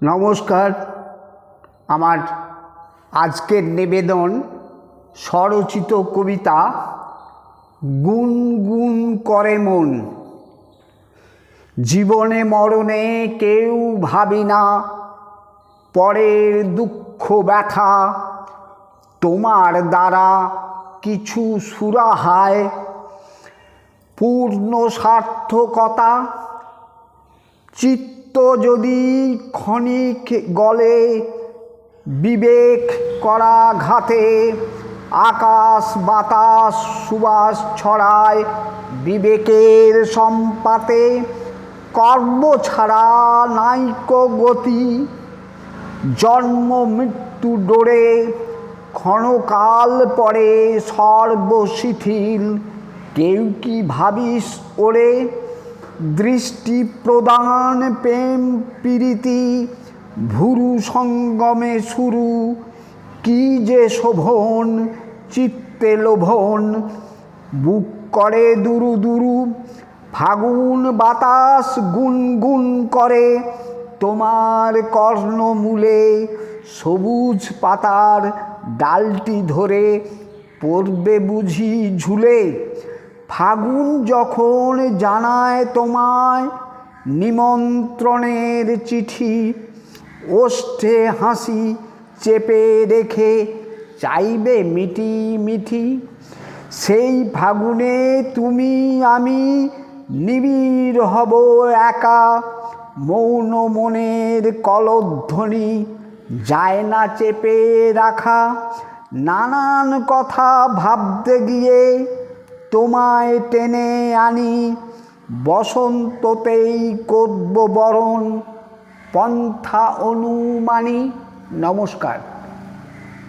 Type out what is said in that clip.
নমস্কার। আমার আজকের নিবেদন স্বরচিত কবিতা গুনগুন করে মন। জীবনে মরণে কেউ ভাবি না, পরের দুঃখ ব্যথা তোমার দ্বারা কিছু সুরাহায়। পূর্ণ সার্থকতা চিত্ত যদি ক্ষণিক গলে, বিবেক করা ঘাতে, আকাশ বাতাস সুবাস ছড়ায় বিবেকের সম্পাতে, কর্ম ছাড়া নাইক গতি, জন্ম মৃত্যু ডোরে, ক্ষণকাল পরে সর্বশিথিল, কেউ কি ভাবিস ওরে? দৃষ্টি প্রদান প্রেম প্রীতি, ভুরু সঙ্গমে শুরু কি যে শোভন, চিত্তে লোভন, বুক করে দুরু দুরু, ফাগুন বাতাস গুনগুন করে, তোমার কর্ণমূলে সবুজ পাতার ডালটি ধরে পড়বে বুঝি ঝুলে ফাগুন যখন জানায় তোমায় নিমন্ত্রণের চিঠি, ওষ্ঠে হাসি চেপে রেখে চাইবে মিটি মিঠি, সেই ফাগুনে তুমি আমি নিবিড় হব একা। মৌন মনের কলধ্বনি যায় না চেপে রাখা, নানান কথা ভাবতে গিয়ে তোমায় টেনে আনি বসন্ততেই করব বরণ পন্থা অনুমানী। নমস্কার।